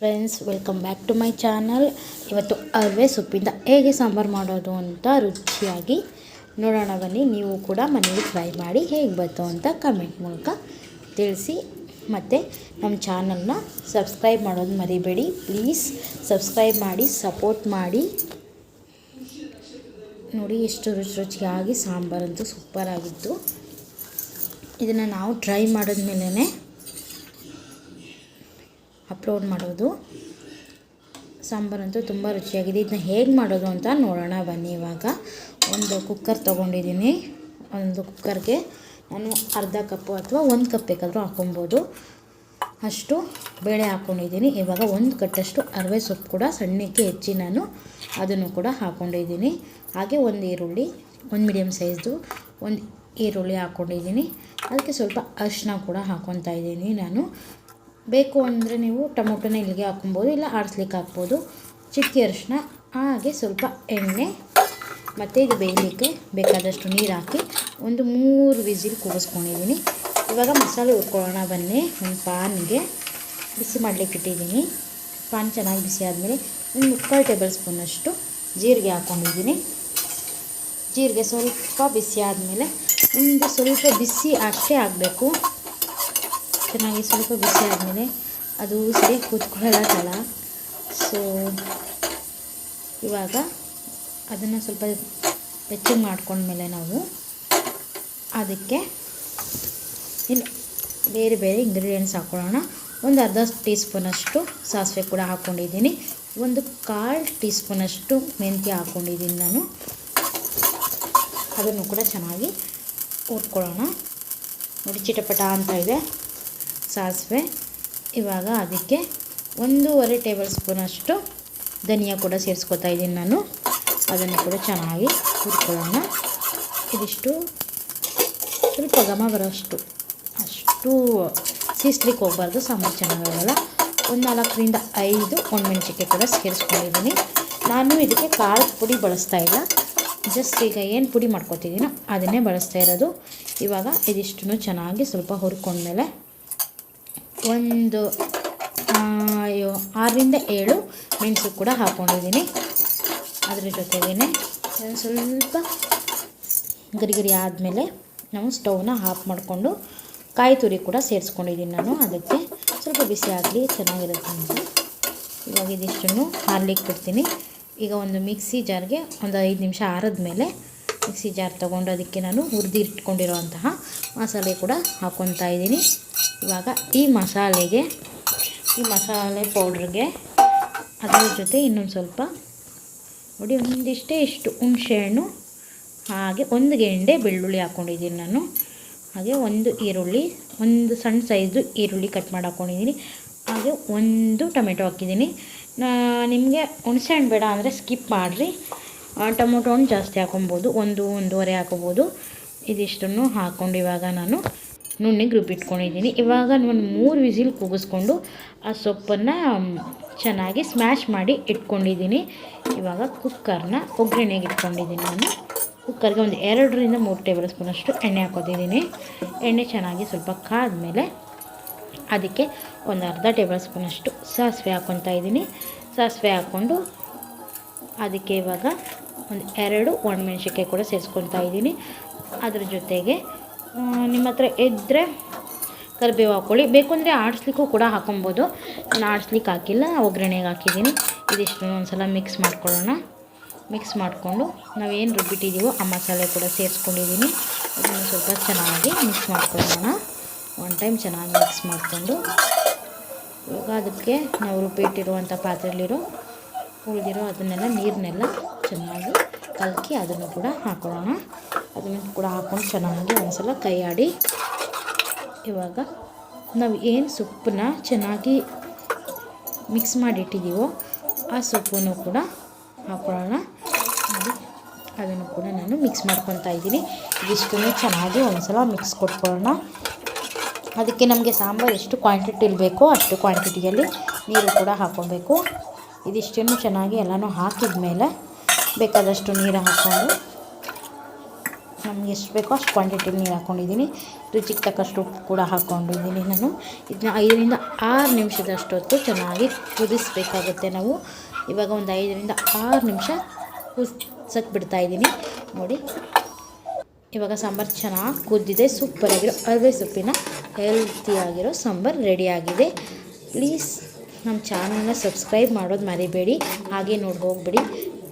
Friends welcome back to my channel ಇವತ್ತು ಅರ್ವೆ ಸೊಪ್ಪಿಂದ ಹೇಗೆ ಸಾಂಬಾರು ಮಾಡೋದು ಅಂತ ರುಚಿಯಾಗಿ ನೋಡೋಣ ಬನ್ನಿ. ನೀವು ಕೂಡ ಮನೇಲಿ ಟ್ರೈ ಮಾಡಿ ಹೇಗೆ ಬಂತು ಅಂತ ಕಮೆಂಟ್ ಮೂಲಕ ತಿಳಿಸಿ. ಮತ್ತು ನಮ್ಮ ಚಾನಲ್ನ ಸಬ್ಸ್ಕ್ರೈಬ್ ಮಾಡೋದು ಮರಿಬೇಡಿ. ಪ್ಲೀಸ್ ಸಬ್ಸ್ಕ್ರೈಬ್ ಮಾಡಿ ಸಪೋರ್ಟ್ ಮಾಡಿ. ನೋಡಿ, ಎಷ್ಟು ರುಚಿ ರುಚಿಯಾಗಿ ಸಾಂಬಾರಂತೂ ಸೂಪರಾಗಿತ್ತು ಇದನ್ನು ನಾವು ಟ್ರೈ ಮಾಡಿದ್ಮೇಲೆ ಅಪ್ಲೋಡ್ ಮಾಡೋದು. ಸಾಂಬಾರಂತೂ ತುಂಬ ರುಚಿಯಾಗಿದೆ. ಇದನ್ನ ಹೇಗೆ ಮಾಡೋದು ಅಂತ ನೋಡೋಣ. ಬನ್ನಿ ಇವಾಗ. ಒಂದು ಕುಕ್ಕರ್ ತೊಗೊಂಡಿದ್ದೀನಿ. ಒಂದು ಕುಕ್ಕರ್ಗೆ ನಾನು ಅರ್ಧ ಕಪ್ಪು ಅಥವಾ ಒಂದು ಕಪ್ ಬೇಕಾದರೂ ಹಾಕೊಬೋದು. ಅಷ್ಟು ಬೇಳೆ ಹಾಕ್ಕೊಂಡಿದ್ದೀನಿ ಇವಾಗ ಒಂದು ಕಟ್ಟಷ್ಟು ಅರವೆ ಸೊಪ್ಪು ಕೂಡ ಸಣ್ಣಕ್ಕೆ ಹೆಚ್ಚಿ ನಾನು ಅದನ್ನು ಕೂಡ ಹಾಕ್ಕೊಂಡಿದ್ದೀನಿ ಹಾಗೆ ಒಂದು ಈರುಳ್ಳಿ, ಒಂದು ಮೀಡಿಯಮ್ ಸೈಜ್ದು ಒಂದು ಈರುಳ್ಳಿ ಹಾಕ್ಕೊಂಡಿದ್ದೀನಿ ಅದಕ್ಕೆ ಸ್ವಲ್ಪ ಅರಿಶಿನ ಕೂಡ ಹಾಕ್ಕೊತಾ ಇದ್ದೀನಿ ನಾನು. ಬೇಕು ಅಂದರೆ ನೀವು ಟೊಮೊಟೊನ ಇಲ್ಲಿಗೆ ಹಾಕ್ಕೊಬೋದು, ಇಲ್ಲ ಆಡಿಸ್ಲಿಕ್ಕೆ ಹಾಕ್ಬೋದು. ಚಿಕ್ಕಿ ಅರಿಶಿನ ಹಾಗೆ ಸ್ವಲ್ಪ ಎಣ್ಣೆ, ಮತ್ತು ಇದು ಬೇಯಲಿಕ್ಕೆ ಬೇಕಾದಷ್ಟು ನೀರು ಹಾಕಿ ಒಂದು ಮೂರು ವಿಸಿಲ್ ಕೂಗಿಸ್ಕೊಂಡಿದ್ದೀನಿ. ಇವಾಗ ಮಸಾಲೆ ಹುರ್ಕೊಳ್ಳೋಣ ಬನ್ನಿ, ಒಂದು ಪಾನ್ಗೆ. ಬಿಸಿ ಮಾಡಲಿಕ್ಕೆ ಇಟ್ಟಿದ್ದೀನಿ. ಪಾನ್ ಚೆನ್ನಾಗಿ ಬಿಸಿ ಆದಮೇಲೆ ಒಂದು ಮುಕ್ಕಾಲು ಟೇಬಲ್ ಸ್ಪೂನಷ್ಟು ಜೀರಿಗೆ ಹಾಕ್ಕೊಂಡಿದ್ದೀನಿ. ಜೀರಿಗೆ ಸ್ವಲ್ಪ ಬಿಸಿ ಆದಮೇಲೆ ಒಂದು ಸ್ವಲ್ಪ ಬಿಸಿ ಅಷ್ಟೇ ಆಗಬೇಕು ಚೆನ್ನಾಗಿ ಸ್ವಲ್ಪ ಬಿಸಿ ಆದಮೇಲೆ ಅದು ಸರಿ ಕೂತ್ಕೊಳ್ಳೋಕ್ಕಲ್ಲ ಸೊ ಇವಾಗ ಅದನ್ನು ಸ್ವಲ್ಪ ಬೆಚ್ಚಗೆ ಮಾಡ್ಕೊಂಡ್ಮೇಲೆ ನಾವು ಅದಕ್ಕೆ ಇನ್ನು ಬೇರೆ ಬೇರೆ ಇಂಗ್ರೀಡಿಯೆಂಟ್ಸ್ ಹಾಕ್ಕೊಳ್ಳೋಣ ಒಂದು ಅರ್ಧ ಟೀ ಸ್ಪೂನಷ್ಟು ಸಾಸಿವೆ ಕೂಡ ಹಾಕ್ಕೊಂಡಿದ್ದೀನಿ ಒಂದು ಕಾಲು ಟೀ ಸ್ಪೂನಷ್ಟು ಮೆಂತ್ಯ ಹಾಕ್ಕೊಂಡಿದ್ದೀನಿ ನಾನು. ಅದನ್ನು ಕೂಡ ಚೆನ್ನಾಗಿ ಹುರ್ಕೊಳ್ಳೋಣ. ನೋಡಿ, ಚಿಟಪಟ ಅಂತ ಇದೆ. ಸಾಸಿವೆ, ಇವಾಗ ಅದಕ್ಕೆ ಒಂದೂವರೆ ಟೇಬಲ್ ಸ್ಪೂನಷ್ಟು ಧನಿಯಾ ಕೂಡ ಸೇರಿಸ್ಕೊತಾ ಇದ್ದೀನಿ ನಾನು. ಅದನ್ನು ಕೂಡ ಚೆನ್ನಾಗಿ ಹುರ್ಕೊಳ್ಳೋಣ. ಇದಿಷ್ಟು ಸ್ವಲ್ಪ ಘಮ ಬರೋಷ್ಟು, ಅಷ್ಟು ಸೀಸ್ಲಿಕ್ಕೆ ಹೋಗ್ಬಾರ್ದು, ಸಾಂಬಾರು ಚೆನ್ನಾಗಾಗಲ್ಲ ಒಂದು ನಾಲ್ಕರಿಂದ ಐದು ಒಣಮೆಣ್ಸಿಕಾಯಿ ಕೂಡ ಸೇರಿಸ್ಕೊಂಡಿದ್ದೀನಿ. ನಾನು ಇದಕ್ಕೆ ಕಾಳು ಪುಡಿ ಬಳಸ್ತಾ ಇಲ್ಲ. ಜಸ್ಟ್ ಈಗ ಏನು ಪುಡಿ ಮಾಡ್ಕೊತಿದ್ದೀನೋ ಅದನ್ನೇ ಬಳಸ್ತಾ ಇರೋದು. ಇವಾಗ ಇದಿಷ್ಟು ಚೆನ್ನಾಗಿ ಸ್ವಲ್ಪ ಹುರ್ಕೊಂಡ್ಮೇಲೆ ಒಂದು ಆರರಿಂದ ಏಳು ಮೆಣಸು ಕೂಡ ಹಾಕ್ಕೊಂಡಿದ್ದೀನಿ ಅದ್ರ ಜೊತೆಗೇ ಸ್ವಲ್ಪ ಗರಿ ಗರಿ ಆದಮೇಲೆ ನಾವು ಸ್ಟೌವ್ನ ಆಫ್ ಮಾಡಿಕೊಂಡು ಕಾಯಿ ತುರಿ ಕೂಡ ಸೇರಿಸ್ಕೊಂಡಿದ್ದೀನಿ ನಾನು. ಅದಕ್ಕೆ ಸ್ವಲ್ಪ ಬಿಸಿ ಆಗಲಿ ಚೆನ್ನಾಗಿರುತ್ತೆ ಅಂತ. ಇವಾಗ ಇದಿಷ್ಟನ್ನು ಹಾರ್ಲಿಕ್ಕೆ ಬಿಡ್ತೀನಿ. ಈಗ ಒಂದು ಮಿಕ್ಸಿ ಜಾರ್ಗೆ ಒಂದು ಐದು ನಿಮಿಷ ಆರದ ಆರಿದ್ಮೇಲೆ ಮಿಕ್ಸಿ ಜಾರ್ ತೊಗೊಂಡು ಅದಕ್ಕೆ ನಾನು ಹುರಿದು ಇಟ್ಕೊಂಡಿರೋಂತಹ ಮಸಾಲೆ ಕೂಡ ಹಾಕ್ಕೊತಾ ಇದ್ದೀನಿ. ಇವಾಗ ಈ ಮಸಾಲೆಗೆ, ಈ ಮಸಾಲೆ ಪೌಡ್ರಿಗೆ ಅದರ ಜೊತೆ ಇನ್ನೊಂದು ಸ್ವಲ್ಪ, ನೋಡಿ ಒಂದಿಷ್ಟೇ ಇಷ್ಟು ಹುಣಸೆಹಣ್ಣು ಹಾಗೆ ಒಂದು ಗೆಂಡೆ ಬೆಳ್ಳುಳ್ಳಿ ಹಾಕ್ಕೊಂಡಿದ್ದೀನಿ ನಾನು. ಹಾಗೆ ಒಂದು ಈರುಳ್ಳಿ, ಒಂದು ಸಣ್ಣ ಸೈಜು ಈರುಳ್ಳಿ ಕಟ್ ಮಾಡಿ ಹಾಕ್ಕೊಂಡಿದ್ದೀನಿ ಹಾಗೆ ಒಂದು ಟೊಮೆಟೊ ಹಾಕಿದ್ದೀನಿ. ನಿಮಗೆ ಹುಣಸೆಹಣ್ಣು ಬೇಡ ಅಂದರೆ ಸ್ಕಿಪ್ ಮಾಡಿರಿ. ಟೊಮೊಟೊ ಹಣ್ಣು ಜಾಸ್ತಿ ಹಾಕೊಬೋದು, ಒಂದು ಒಂದೂವರೆ ಹಾಕೋಬೋದು. ಇದಿಷ್ಟನ್ನು ಹಾಕ್ಕೊಂಡು ಇವಾಗ ನಾನು ನುಣ್ಣಿಗೆ ರುಬ್ಬಿಟ್ಕೊಂಡಿದ್ದೀನಿ ಇವಾಗ ನಾನು ಮೂರು ವಿಸಿಲ್ ಕೂಗಿಸ್ಕೊಂಡು ಆ ಸೊಪ್ಪನ್ನು ಚೆನ್ನಾಗಿ ಸ್ಮ್ಯಾಶ್ ಮಾಡಿ ಇಟ್ಕೊಂಡಿದ್ದೀನಿ. ಇವಾಗ ಕುಕ್ಕರ್ನ ಒಗ್ಗರಣೆಗೆ ಇಟ್ಕೊಂಡಿದ್ದೀನಿ ನಾನು. ಕುಕ್ಕರ್ಗೆ ಒಂದು ಎರಡರಿಂದ ಮೂರು ಟೇಬಲ್ ಸ್ಪೂನಷ್ಟು ಎಣ್ಣೆ ಹಾಕೋತಿದ್ದೀನಿ ಎಣ್ಣೆ ಚೆನ್ನಾಗಿ ಸ್ವಲ್ಪ ಕಾದ್ಮೇಲೆ ಅದಕ್ಕೆ ಒಂದು ಅರ್ಧ ಟೇಬಲ್ ಸ್ಪೂನಷ್ಟು ಸಾಸಿವೆ ಹಾಕ್ಕೊತಾ ಇದ್ದೀನಿ. ಸಾಸಿವೆ ಹಾಕ್ಕೊಂಡು ಅದಕ್ಕೆ ಇವಾಗ ಒಂದು ಎರಡು ಒಣಮೆಣ್ಸಿನ್ಕಾಯಿ ಕೂಡ ಸೇರಿಸ್ಕೊತಾ ಇದ್ದೀನಿ. ಅದ್ರ ಜೊತೆಗೆ ನಿಮ್ಮ ಹತ್ರ ಇದ್ದರೆ ಕರಿಬೇವು ಹಾಕ್ಕೊಳ್ಳಿ ಬೇಕು ಅಂದರೆ ಆಡಿಸ್ಲಿಕ್ಕೂ ಕೂಡ ಹಾಕೊಬೋದು. ನಾನು ಆಡಿಸ್ಲಿಕ್ಕೆ ಹಾಕಿಲ್ಲ, ಒಗ್ಗರಣೆಗೆ ಹಾಕಿದ್ದೀನಿ. ಇದಿಷ್ಟು ಒಂದು ಸಲ ಮಿಕ್ಸ್ ಮಾಡ್ಕೊಳ್ಳೋಣ. ಮಿಕ್ಸ್ ಮಾಡಿಕೊಂಡು ನಾವೇನು ರುಬ್ಬಿಟ್ಟಿದ್ದೀವೋ ಆ ಮಸಾಲೆ ಕೂಡ ಸೇರಿಸ್ಕೊಂಡಿದ್ದೀನಿ. ಅದನ್ನು ಸ್ವಲ್ಪ ಚೆನ್ನಾಗಿ ಮಿಕ್ಸ್ ಮಾಡ್ಕೊಳ್ಳೋಣ. ಒನ್ ಟೈಮ್ ಚೆನ್ನಾಗಿ ಮಿಕ್ಸ್ ಮಾಡಿಕೊಂಡು. ಇವಾಗ ಅದಕ್ಕೆ ನಾವು ರುಬ್ಬಿಟ್ಟಿರುವಂಥ ಪಾತ್ರೆಯಲ್ಲಿರೋ, ಉಳಿದಿರೋ ಅದನ್ನೆಲ್ಲ ನೀರನ್ನೆಲ್ಲ ಚೆನ್ನಾಗಿ ಕಲಕಿ ಅದನ್ನು ಕೂಡ ಹಾಕೊಳ್ಳೋಣ. ಅದನ್ನು ಕೂಡ ಹಾಕೊಂಡು ಚೆನ್ನಾಗಿ ಒಂದ್ಸಲ ಕೈ ಆಡಿ ಇವಾಗ ನಾವು ಏನು ಸೊಪ್ಪನ್ನ ಚೆನ್ನಾಗಿ ಮಿಕ್ಸ್ ಮಾಡಿಟ್ಟಿದ್ದೀವೋ ಆ ಸೊಪ್ಪನ್ನು ಕೂಡ ಹಾಕೊಳ್ಳೋಣ. ಅದನ್ನು ಕೂಡ ನಾನು ಮಿಕ್ಸ್ ಮಾಡ್ಕೊತಾ ಇದ್ದೀನಿ. ಇದಿಷ್ಟನ್ನು ಚೆನ್ನಾಗಿ ಒಂದ್ಸಲ ಮಿಕ್ಸ್ ಕೊಟ್ಕೊಳ್ಳೋಣ. ಅದಕ್ಕೆ ನಮಗೆ ಸಾಂಬಾರು ಎಷ್ಟು ಕ್ವಾಂಟಿಟಿಲಿ ಬೇಕೋ ಅಷ್ಟು ಕ್ವಾಂಟಿಟಿಯಲ್ಲಿ ನೀರು ಕೂಡ ಹಾಕ್ಕೊಬೇಕು ಇದಿಷ್ಟನ್ನು ಚೆನ್ನಾಗಿ ಎಲ್ಲನೂ ಹಾಕಿದ ಮೇಲೆ ಬೇಕಾದಷ್ಟು ನೀರು ಹಾಕ್ಕೊಂಡು ನಮ್ಗೆ ಎಷ್ಟು ಬೇಕೋ ಅಷ್ಟು ಕ್ವಾಂಟಿಟಿಲಿ ನೀರು ಹಾಕ್ಕೊಂಡಿದ್ದೀನಿ. ರುಚಿಗೆ ತಕ್ಕಷ್ಟು ಉಪ್ಪು ಕೂಡ ಹಾಕ್ಕೊಂಡಿದ್ದೀನಿ ನಾನು. ಇದನ್ನ ಐದರಿಂದ ಆರು ನಿಮಿಷದಷ್ಟು ಹೊತ್ತು ಚೆನ್ನಾಗಿ ಕುದಿಸಬೇಕಾಗುತ್ತೆ ನಾವು. ಇವಾಗ ಒಂದು ಐದರಿಂದ ಆರು ನಿಮಿಷ ಕುದಿಸಕ್ಕೆ ಬಿಡ್ತಾಯಿದ್ದೀನಿ ನೋಡಿ. ಇವಾಗ ಸಾಂಬಾರು ಚೆನ್ನಾಗಿ ಕುದ್ದಿದೆ ಸೂಪರಾಗಿರೋ ಅರವೆ ಸೊಪ್ಪಿನ ಹೆಲ್ತಿಯಾಗಿರೋ ಸಾಂಬಾರು ರೆಡಿಯಾಗಿದೆ ಪ್ಲೀಸ್ ನಮ್ಮ ಚಾನಲ್ನ ಸಬ್ಸ್ಕ್ರೈಬ್ ಮಾಡೋದು ಮರಿಬೇಡಿ. ಹಾಗೆ ನೋಡಿ ಹೋಗ್ಬಿಡಿ